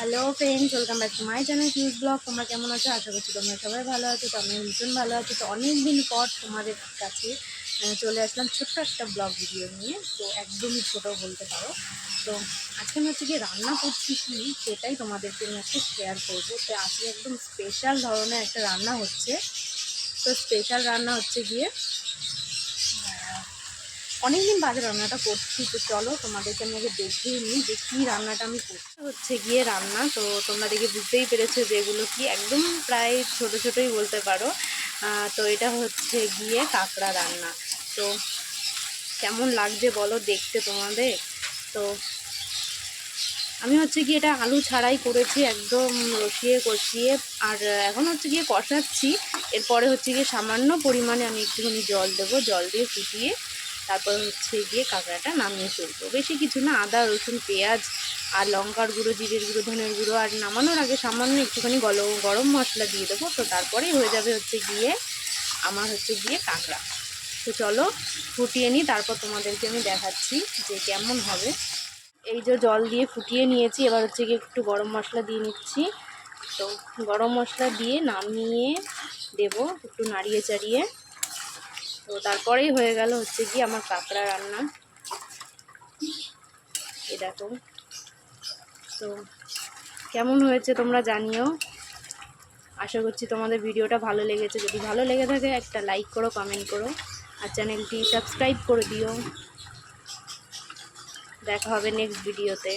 Hello friends welcome back to my channel কিউজ blog তোমরা কেমন আছো? আশা করছি তোমরা সবাই ভালো আছো, তো আমি ভীষণ ভালো আছি। তো অনেক দিন পর তোমাদের কাছে চলে আসলাম ছোট্ট একটা ব্লগ ভিডিও নিয়ে, তো একদমই ছোট বলতে পারো। তো আজকে আমি হচ্ছে গিয়ে রান্না করছি কি, সেটাই তোমাদেরকে আমি আজকে শেয়ার করব। তো আজকে একদম স্পেশাল ধরনের একটা রান্না হচ্ছে। তো স্পেশাল রান্না হচ্ছে গিয়ে অনেকদিন বাদে রান্নাটা করছি, তো চলো তোমাদেরকে আমি আগে দেখিয়ে নিই যে কী রান্নাটা আমি করছি। হচ্ছে গিয়ে রান্না, তো তোমরা দেখে বুঝতেই পেরেছ যে এগুলো কি একদম প্রায় ছোট ছোটোই বলতে পারো। তো এটা হচ্ছে গিয়ে কাঁকড়া রান্না। তো কেমন লাগছে বলো দেখতে তোমাদের? তো আমি হচ্ছে গিয়ে এটা আলু ছাড়াই করেছি, একদম রসিয়ে কষিয়ে। আর এখন হচ্ছে গিয়ে কষাচ্ছি। এরপরে হচ্ছে গিয়ে সামান্য পরিমাণে আমি একটুখানি জল দেবো, জল দিয়ে ফুটিয়ে তারপর হচ্ছে গিয়ে কাঁকড়াটা নামিয়ে ফেলব। বেশি কিছু না, আদা, রসুন, পেঁয়াজ আর লঙ্কার গুঁড়ো, জিরের গুঁড়ো, ধনের গুঁড়ো আর নামানোর আগে সামান্য একটুখানি গরম গরম মশলা দিয়ে দেবো। তো তারপরেই হয়ে যাবে হচ্ছে গিয়ে আমার হচ্ছে গিয়ে কাঁকড়া। তো চলো ফুটিয়ে নিই, তারপর তোমাদেরকে আমি দেখাচ্ছি যে কেমন হবে। এই যে জল দিয়ে ফুটিয়ে নিয়েছি, এবার হচ্ছে গিয়ে একটু গরম মশলা দিয়ে নিচ্ছি। তো গরম মশলা দিয়ে নামিয়ে দেব, একটু নাড়িয়ে চাড়িয়ে তো তারপরেই হয়ে গেল হচ্ছে কি আমার কাঁকড়া রান্না। এ দেখো। তো কেমন হয়েছে তোমরা জানিও। আশা করছি তোমাদের ভিডিওটা ভালো লেগেছে। যদি ভালো লেগে থাকে একটা লাইক করো কমেন্ট করো, আর চ্যানেলটি সাবস্ক্রাইব করে দিও। দেখা হবে নেক্সট ভিডিওতে